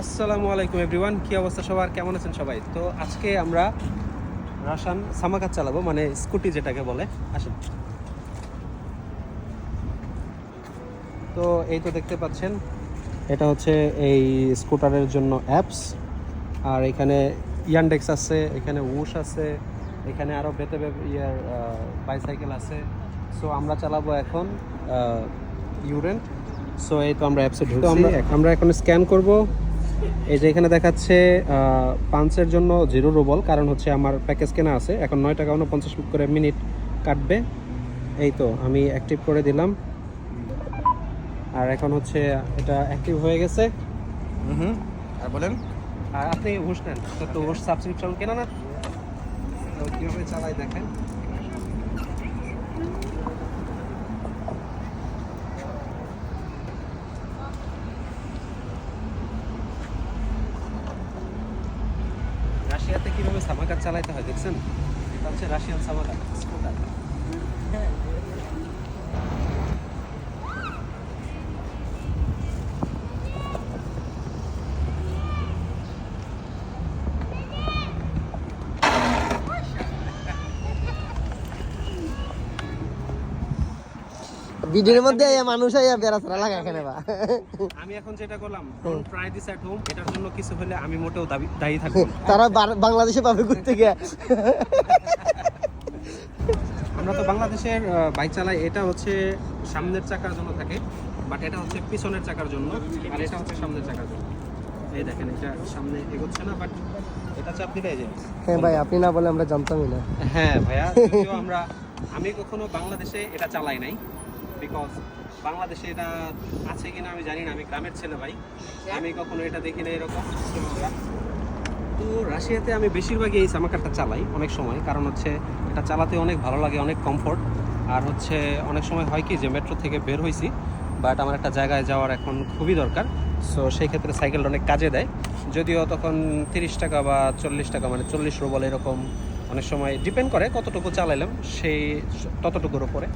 আসসালামু আলাইকুম এভরিওয়ান কি অবস্থা সবার? কেমন আছেন সবাই? তো আজকে আমরা রাসান সামাকাত চালাবো মানে স্কুটি যেটাকে বলে। আসেন। তো এই তো দেখতে পাচ্ছেন এটা হচ্ছে এই স্কুটারের জন্য অ্যাপস আর এখানে ইয়ান্ডেক্স আছে এখানে উশ আছে এখানে আরও বেতে ইয়ার বাইসাইকেল আছে। সো আমরা চালাবো এখন ইউরেন্ট সো এই তো আমরা অ্যাপসে ঢুকছি। আমরা আমরা এখন স্ক্যান করব। এই যে এখানে দেখাচ্ছে পাঞ্চের জন্য জিরো রুবল কারণ হচ্ছে আমার প্যাকেজ কেনা আছে। এখন নয় টাকা উনপঞ্চাশ করে মিনিট কাটবে। এই তো আমি অ্যাক্টিভ করে দিলাম। আর এখন হচ্ছে এটা অ্যাক্টিভ হয়ে গেছে। হুম আর বলেন। আর আপনি হুশ নেন তো হুশ সাবস্ক্রিপশন কেনা না। তো কীভাবে চালাই দেখেন? রাশিয়াতে কীভাবে সামাকাত চালাইতে হয় দেখছেন? এটা হচ্ছে রাশিয়ান সামাকাত ভিডিওর মধ্যে এই মানুষ আইয়া বেড়াচড়া লাগা এখানে বা? আমি এখন যেটা করলাম ট্রাই দিস এট হোম এটার জন্য কিছু হলে আমি মোটেও দায়ী থাকব। তারা বাংলাদেশে পাবে ঘুরতে গিয়ে। আমরা তো বাংলাদেশের বাইক চালাই এটা হচ্ছে সামনের চাকার জন্য থাকে বাট এটা হচ্ছে পিছনের চাকার জন্য আর এটা হচ্ছে সামনের চাকার জন্য। এই দেখেন এটা সামনে এগোচ্ছে না বাট এটা চাপ দিলে এই হ্যাঁ ভাই আপনি না বলে আমরা জানতামই না। হ্যাঁ ভাইয়া আমরা আমি কখনো বাংলাদেশে এটা চালাই নাই বিকজ বাংলাদেশে এটা আছে কিনা আমি জানি না আমি গ্রামের ছেলে ভাই। আমি কখনো এটা দেখি না এরকম। তো রাশিয়াতে আমি বেশিরভাগই এই সামাকারটা চালাই অনেক সময়। কারণ হচ্ছে এটা চালাতে অনেক ভালো লাগে অনেক কমফোর্ট আর হচ্ছে অনেক সময় হয় কি যে মেট্রো থেকে বের হয়েছি বাট আমার একটা জায়গায় যাওয়ার এখন খুবই দরকার। সো সেই ক্ষেত্রে সাইকেলটা অনেক কাজে দেয়। যদিও তখন তিরিশ টাকা বা চল্লিশ টাকা মানে চল্লিশ রোবল এরকম অনেক সময় ডিপেন্ড করে কতটুকু চালাইলাম সেই ততটুকুর উপরে।